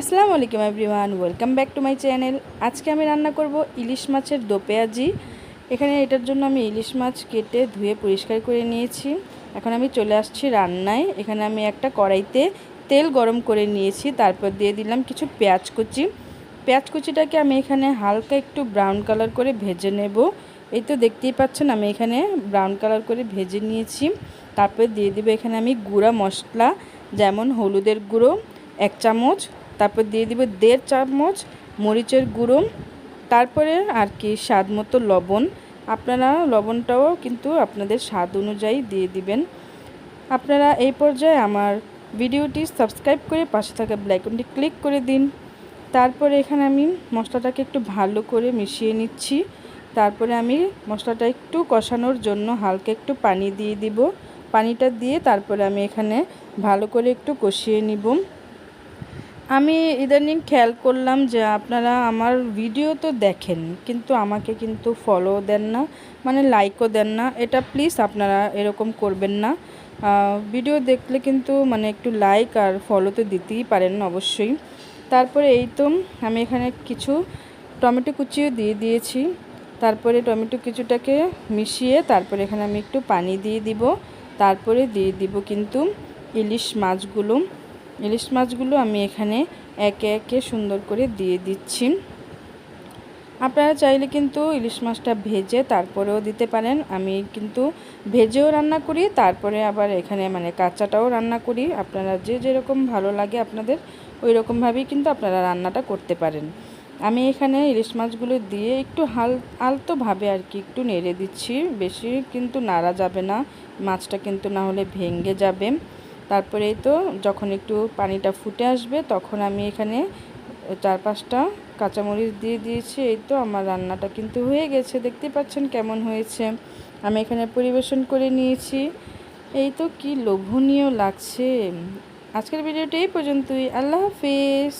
আসসালামু আলাইকুম everyone, welcome back to my channel. আজকে আমি রান্না করব ইলিশ মাছের দো পেঁয়াজি। এখানে এটার জন্য আমি ইলিশ মাছ কেটে ধুয়ে পরিষ্কার করে নিয়েছি। এখন আমি চলে আসছি রান্নায়। এখানে আমি একটা কড়াইতে তেল গরম করে নিয়েছি। তারপর দিয়ে দিলাম কিছু পেঁয়াজ কুচি। পেঁয়াজ কুচিটাকে আমি এখানে হালকা একটু ব্রাউন কালার করে ভেজে নেব। এই তো দেখতেই পাচ্ছেন, আমি এখানে ব্রাউন কালার করে ভেজে নিয়েছি। তারপর দিয়ে দেবো এখানে আমি গুঁড়া মশলা, যেমন হলুদের গুঁড়ো, এক চামচ তারপর দিয়ে দিব দেড় চামচ মরিচের গুঁড়ো, তারপরে আর কি স্বাদ মতো লবণ। আপনারা লবণটাও কিন্তু আপনাদের স্বাদ অনুযায়ী দিয়ে দিবেন। আপনারা এই পর্যায়ে আমার ভিডিওটি সাবস্ক্রাইব করে পাশে থাকা ব্লাইকনটি ক্লিক করে দিন। তারপরে এখানে আমি মশলাটাকে একটু ভালো করে মিশিয়ে নিচ্ছি। তারপরে আমি মশলাটা একটু কষানোর জন্য হালকা একটু পানি দিয়ে দিব। পানিটা দিয়ে তারপরে আমি এখানে ভালো করে একটু কষিয়ে নিব। আমি ইদানিং খেয়াল করলাম যে আপনারা আমার ভিডিও তো দেখেন, কিন্তু আমাকে কিন্তু ফলো দেন না মানে লাইকও দেন না। এটা প্লিজ আপনারা এরকম করবেন না। ভিডিও দেখলে কিন্তু মানে একটু লাইক আর ফলো তো দিতেই পারেন অবশ্যই। তারপরে এই তো, আমি এখানে কিছু টমেটো কুচিও দিয়ে দিয়েছি। তারপরে টমেটো কিছুটাকে মিশিয়ে তারপরে এখানে আমি একটু পানি দিয়ে দিব। তারপরে দিয়ে দিব কিন্তু ইলিশ মাছগুলো। ইলিশ মাছগুলো আমি এখানে একে একে সুন্দর করে দিয়ে দিচ্ছি। আপনারা চাইলে কিন্তু ইলিশ মাছটা ভেজে তারপরেও দিতে পারেন। আমি কিন্তু ভেজেও রান্না করি, তারপরে আবার এখানে মানে কাঁচাটাও রান্না করি। আপনারা যে যেরকম ভালো লাগে আপনাদের ওই রকমভাবেই কিন্তু আপনারা রান্নাটা করতে পারেন। আমি এখানে ইলিশ মাছগুলো দিয়ে একটু হাল, আলতোভাবে আর কি একটু নেড়ে দিচ্ছি। বেশি কিন্তু নাড়া যাবে না, মাছটা কিন্তু না হলে ভেঙে যাবে। তারপরে তো যখন একটু পানিটা ফুটে আসবে, তখন আমি এখানে চার পাঁচটা কাঁচামরিচ দিয়ে দিয়েছি। এই তো আমার রান্নাটা কিন্তু হয়ে গেছে। দেখতে পাচ্ছেন কেমন হয়েছে। আমি এখানে পরিবেশন করে নিয়েছি। এই তো কি লোভনীয় লাগছে। আজকের ভিডিওটা এই পর্যন্তই। আল্লাহ হাফিজ।